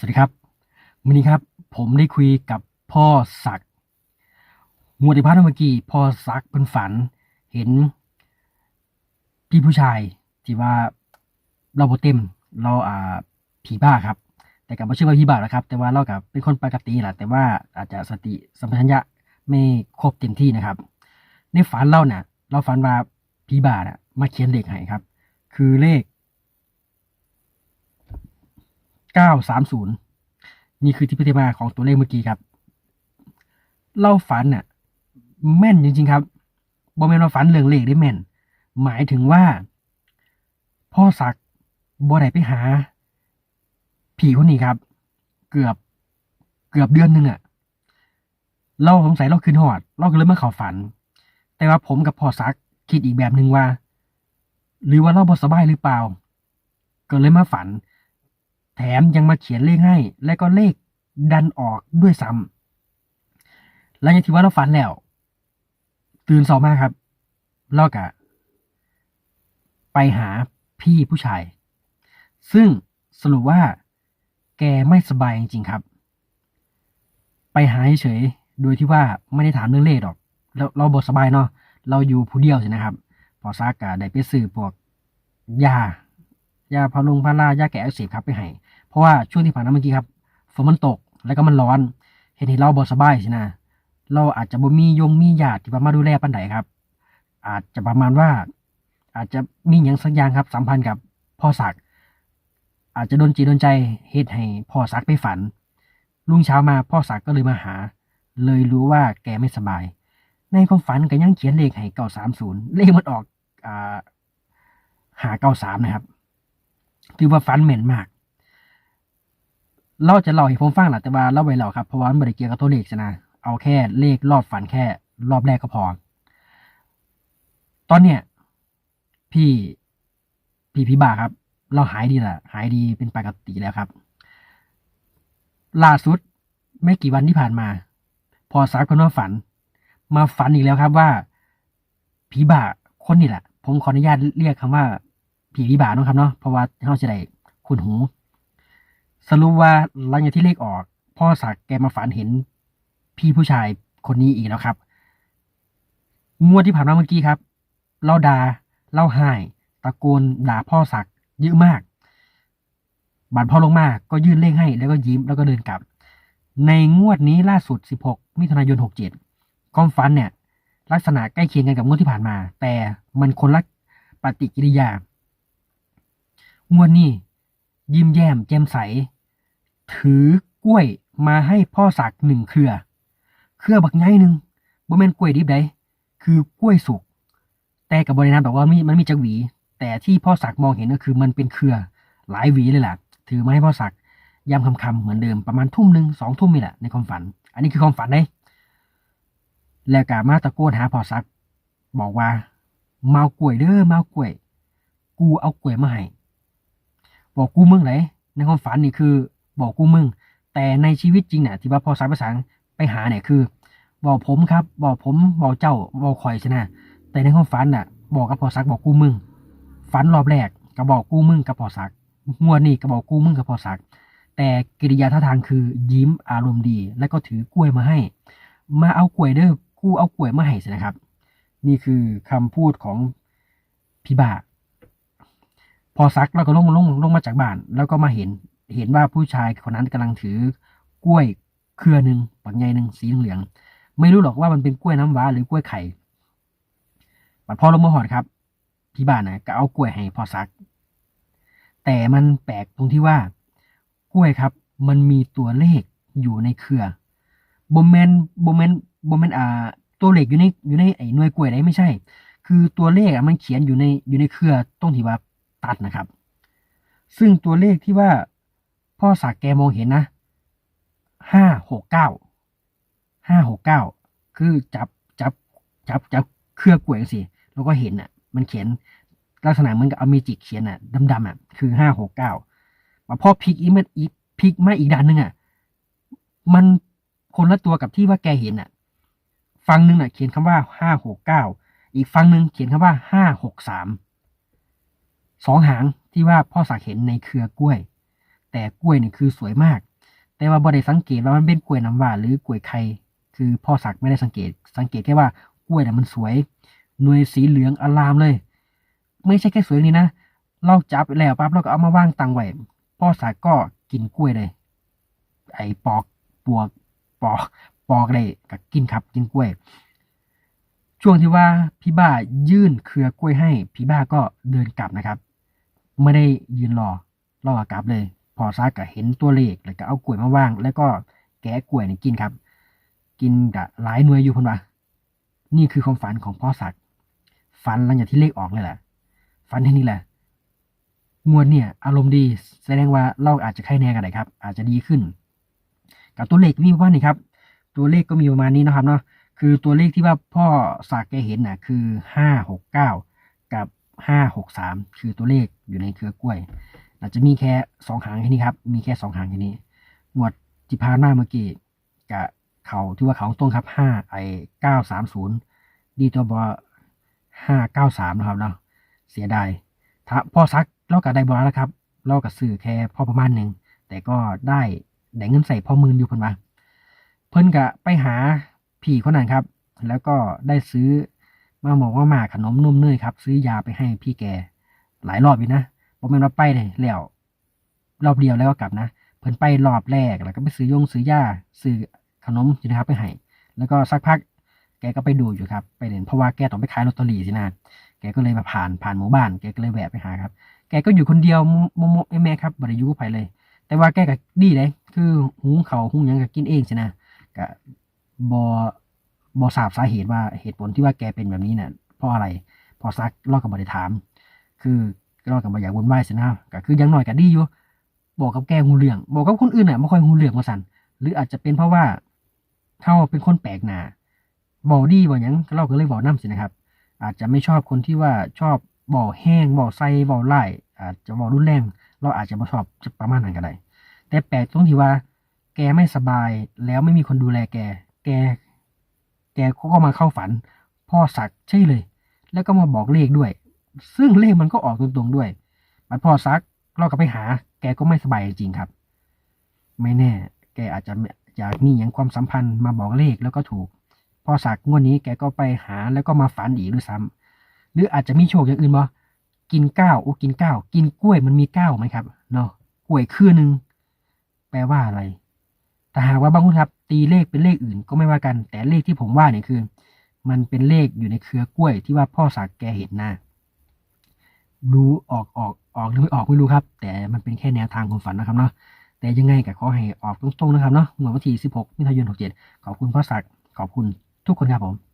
สวัสดีครับวันนี้ครับ ผมได้คุยกับพ่อศักดิ์งวดที่ผ่านมาเมื่อกี้พ่อศักดิ์เป็นฝัน เห็น พี่ผู้ชายที่ว่าเราโบเต็มเราอ่าผีบ้าครับ แต่กับไม่เชื่อว่าผีบ้านะครับ แต่ว่าเรากับเป็นคนปกติแหละแต่ว่าอาจจะสติสัมปชัญญะไม่ครบเต็มที่นะครับ ในฝันเราเนี่ยเราฝันว่าผีบ้าน่ะมาเขียนเลขให้ครับ คือเลข เก้าสามศูนย์นี่คือที่พิธีมาของตัวเลขเมื่อกี้ครับ เล่าฝันน่ะ แม่นจริง ๆ ครับบอแมนว่าฝันเรื่องเลขได้แม่น หมายถึงว่า พ่อศักดิ์บ่ได้ไปหา ผีคนนี้ครับ เกือบเกือบเดือนหนึ่งอะเราสงสัยเราคืนหอด เราก็เลยมาเข่าฝัน แต่ว่าผมกับพ่อศักคิดอีกแบบหนึ่งว่า หรือว่าเราบสบายหรือเปล่า ก็เลยมาฝัน แถมยังมาเขียนเลขให้ และก็เลขดันออกด้วยซ้ำหลังจากที่ว่าเราฝันแล้ว ตื่นสองมาครับเรากะ ไปหาพี่ผู้ชาย ซึ่งสรุปว่า แกไม่สบายจริงๆครับ ไปหาเฉยๆโดยที่ว่าไม่ได้ถามเรื่องเลขหรอก เราเราบทสบายเนาะเราอยู่ผู้เดียวใช่นะครับ พอซากะได้ไปซื้อพวกยายาพารุงพารายาแก้อักเสบครับไปให้ เพราะว่าช่วงที่ผ่านมาเมื่อกี้ครับฝนมันตกแล้วก็มันร้อน เห็นเห็นเราบสบายสินะเราอาจจะบ่มียงมีญาติที่ว่ามาดูแลปันไดครับ อาจจะประมาณว่า อาจจะมีอย่างสักอย่างครับ สัมพันธ์กับพ่อศักดิ์อาจจะโดนจีโดนใจเฮ็ดให้พ่อศักดิ์ไปฝัน รุ่งเช้ามาพ่อศักดิ์ก็เลยมาหา เลยรู้ว่าแกไม่สบาย ในความฝันก็ยังเขียนเลขให้เก้าสามศูนย์เลขมันออกอ่าหาเก้าสามนะครับ ถือว่าฝันเหม็นมาก เราจะเล่าให้ผมฟังแหละแต่ว่าเล่าไว้แล้วครับเพราะว่ามันไม่ได้เกี่ยวกับตัวเลขนะเอาแค่เลขรอบฝันแค่ รอบแรกก็พอ ตอนเนี้ยพี่พี่พี่บาครับ เราหายดีละหายดีเป็นปกติแล้วครับ ล่าสุดไม่กี่วันที่ผ่านมา พอซักคนว่าฝัน มาฝันอีกแล้วครับว่าผีบ่าคนนี่แหละ ผมขออนุญาตเรียกคำว่าผีผีบ่าเนาะครับเนาะเพราะว่าเขาจะได้คุ้นหู สรุปว่าหลังจากที่เลขออก พ่อสักดิ์แกมาฝันเห็นพี่ผู้ชายคนนี้อีกแล้วครับ งวดที่ผ่านมาเมื่อกี้ครับเล่าดาเล่าไห้ตะโกนด่าพ่อสักดิ์เยอะมากบัตรพ่อลงมาก็ยื่นเลขให้ แล้วก็ยิ้มแล้วก็เดินกลับ ในงวดนี้ล่าสุด 16 มิถุนายน 67ความฝันเนี่ย ลักษณะใกล้เคียงกันกับงวดที่ผ่านมา แต่มันคนละปฏิกิริยางวดนี้ ยิ้มแย้มแจ่มใส ถือกล้วยมาให้พ่อสักหนึ่งเครือ เครือบักใหญ่หนึ่งบ่แม่นกล้วยดิบใดคือกล้วยสุก แต่กับบริณามแบบว่ามันมีจักหวี แต่ที่พ่อสักมองเห็นก็คือมันเป็นเครือ หลายหวีเลยแหละถือมาให้พ่อสักยามคำๆเหมือนเดิมประมาณทุ่มหนึ่งสองทุ่มนี่แหละในความฝัน อันนี้คือความฝันเลยแล้วกามาตะโกนหาพ่อสัก บอกว่า เมากล้วยเด้อเมากล้วย กูเอากล้วยมาให้ บอกกูมึงไหนในความฝันนี่คือบอกกูมึง แต่ในชีวิตจริงเนี่ยที่ว่าพอสายภาษาไปหาเนี่ยคือ บอกผมครับ บอกผมบอกเจ้าบอกข่อยใช่ไหมแต่ในความฝันน่ะ บอกกับพอซักบอกกูมึง ฝันรอบแรกก็บอกกูมึงกับพอซักงวดนี้ก็บอกกูมึงกับพอซัก แต่กิริยาท่าทางคือยิ้มอารมณ์ดี แล้วก็ถือกล้วยมาให้ มาเอากล้วยเด้อกูเอากล้วยมาให้สินะครับ นี่คือคำพูดของพี่บา พอซักแล้วก็ลงลงลงมาจากบ้าน แล้วก็มาเห็น เห็นว่าผู้ชายคนนั้นกำลังถือกล้วยเครือหนึ่งปักใหญ่หนึ่งสีเหลืองไม่รู้หรอกว่ามันเป็นกล้วยน้ำว้าหรือกล้วยไข่บัดพอลงมาหอดครับพี่บ้านนะก็เอากล้วยให้พอซัก แต่มันแปลกตรงที่ว่า กล้วยครับ มันมีตัวเลขอยู่ในเครือบมแมนบมแมนบมแมนอ่า ตัวเลขอยู่ในอยู่ในไอ้หน่วยกล้วยไหนไม่ใช่ คือตัวเลขอะมันเขียนอยู่ในอยู่ในเครือตรงที่ว่า ตัดนะครับ ซึ่งตัวเลขที่ว่าพ่อสักแกมองเห็นนะห้าหกเก้าห้าหกเก้าคือจับจับจับจับเครือกล้วยสิแล้วก็เห็นอะ มันเขียนลักษณะเหมือนกับเอาเมจิกเขียนอะดำๆอะ คือห้าหกเก้าพอพลิกอีกมันอีกพลิกมาอีกด้านหนึ่งอะ มันคนละตัวกับที่ว่าแกเห็นอะ ฝั่งหนึ่งอะ เขียนคำว่าห้าหกเก้าอีกฝั่งหนึ่งเขียนคำว่าห้าหกสาม สองหางที่ว่าพ่อสักเห็นในเครือกล้วย แต่กล้วยเนี่ยคือสวยมาก แต่ว่าบ่ได้สังเกตว่ามันเป็นกล้วยน้ำว้าหรือกล้วยไข่คือพ่อศักดิ์ไม่ได้สังเกต สังเกตแค่ว่ากล้วยน่ะมันสวยหน่วยสีเหลืองอลามเลย ไม่ใช่แค่สวยนี้นะเราจับแล้วปั๊บเราก็เอามาวางตังไว้พ่อศักดิ์ก็กินกล้วยเลย ไอ้ปอกปวกปอกปอกเลยก็กินครับกินกล้วย ช่วงที่ว่าพี่บ้ายื่นเครือกล้วยให้ พี่บ้าก็เดินกลับนะครับ ไม่ได้ยืนรอรอกลับเลย พอซักก็เห็นตัวเลขแล้วก็เอากล้วยมาวาง แล้วก็แกะกล้วยนี่กินครับ กินกับหลายหน่วยอยู่คนว่านี่คือความฝันของพ่อศักดิ์ฝันหลังจากที่เลขออกเลยแหละฝันที่นี่แหละงวดเนี่ย อารมณ์ดีแสดงว่าเราอาจจะไข้แน่กันได้ครับ อาจจะดีขึ้น กับตัวเลขมีประมานี้ครับ ตัวเลขก็มีประมาณนี้นะครับเนาะคือตัวเลขที่ว่าพ่อศักดิ์แกเห็นน่ะ คือห้าหกเก้า กับห้าหกสามคือตัวเลขอยู่ในเครือกล้วยอาจจะมีแค่สองหางแค่นี้ครับ มีแค่สองหางแค่นี้งวดที่ผ่านมาเมื่อกี้กับเขาที่ว่าเขาตรงครับห้าไอเก้าสามศูนย์ดีตัวบอห้าเก้าสามนะครับเนาะเสียดายถ้าพ่อซักเราก็ได้บอแล้วครับเราก็ซื้อแค่พอประมาณหนึ่งแต่ก็ได้ได้เงินใส่พอหมื่นอยู่เพิ่นว่าเพิ่นก็ไปหาพี่คนนั้นครับ แล้วก็ได้ซื้อ มาหมอกว่าหมาขนมนมเนยครับ ซื้อยาไปให้พี่แก หลายรอบอยู่นะผมเป็นว่าไปเลยแล้วรอบเดียวแล้วก็กลับนะ เพิ่นไปรอบแรกแล้วก็ไปซื้อยงซื้อยาซื้อขนมอยู่นะครับไปให้แล้วก็สักพักแกก็ไปดูอยู่ครับ ไปเห็นเพราะว่าแกต้องไปขายลอตเตอรี่สินะแกก็เลยมาผ่านผ่านหมู่บ้านแกก็เลยแวะไปหาครับ แกก็อยู่คนเดียวโมโมแม่ครับบริยุไปเลย แต่ว่าแกก็ดีเลยคือหุงเขาหุงยังก็กินเองสินะก็บอ บอทราบสาเหตุว่าเหตุผลที่ว่าแกเป็นแบบนี้เนี่ยเพราะอะไร พอซักเราก็บ่ได้ถาม คือเราก็บ่อยากวุ่นวสินะก็คือยังหน้อยก็ดีอยู่บอกกับแกหูเรื่อง บอกกับคนอื่นน่ะไม่ค่อยหูเรื่องว่าสันหรืออาจจะเป็นเพราะว่าเขาเป็นคนแปลกหน้าบอกดีบอกยังเราก็เลยบอกน้ำสินะครับ อาจจะไม่ชอบคนที่ว่าชอบบอกแห้งบอกใส่บอกไล่อาจจะบอกรุนแรง เราอาจจะไม่ชอบประมาณนั้นก็ได้แต่แปลกตรงที่ว่า แกไม่สบายแล้วไม่มีคนดูแลแก แก แกก็มาเข้าฝัน พ่อสักใช่เลย แล้วก็มาบอกเลขด้วย ซึ่งเลขมันก็ออกตรงๆด้วยบัดพ่อซักเราก็ไปหา แกก็ไม่สบายจริงครับ ไม่แน่ แกอาจจะอยากมีอย่างความสัมพันธ์มาบอกเลขแล้วก็ถูก พ่อสักงวดนี้แกก็ไปหาแล้วก็มาฝันอีกด้วยซ้ำหรืออาจจะมีโชคอย่างอื่นบ่กินก้าวโอ้กินก้าวกินกล้วยมันมีก้าวไหมครับเนาะกล้วยคือหนึ่งแปลว่าอะไรแต่หากว่าบางคนครับ ตีเลขเป็นเลขอื่นก็ไม่ว่ากัน แต่เลขที่ผมว่าเนี่ยคือ มันเป็นเลขอยู่ในเครือกล้วยที่ว่าพ่อสักแกเห็นนะดูออกออกออกหรือไม่ออกไม่รู้ครับ แต่มันเป็นแค่แนวทางความฝันนะครับเนาะแต่ยังไงก็ขอให้ออกตรงๆนะครับเนาะเมื่อวันที่ 16มิถุนายน 67 ขอบคุณพ่อสักขอบคุณทุกคนครับผม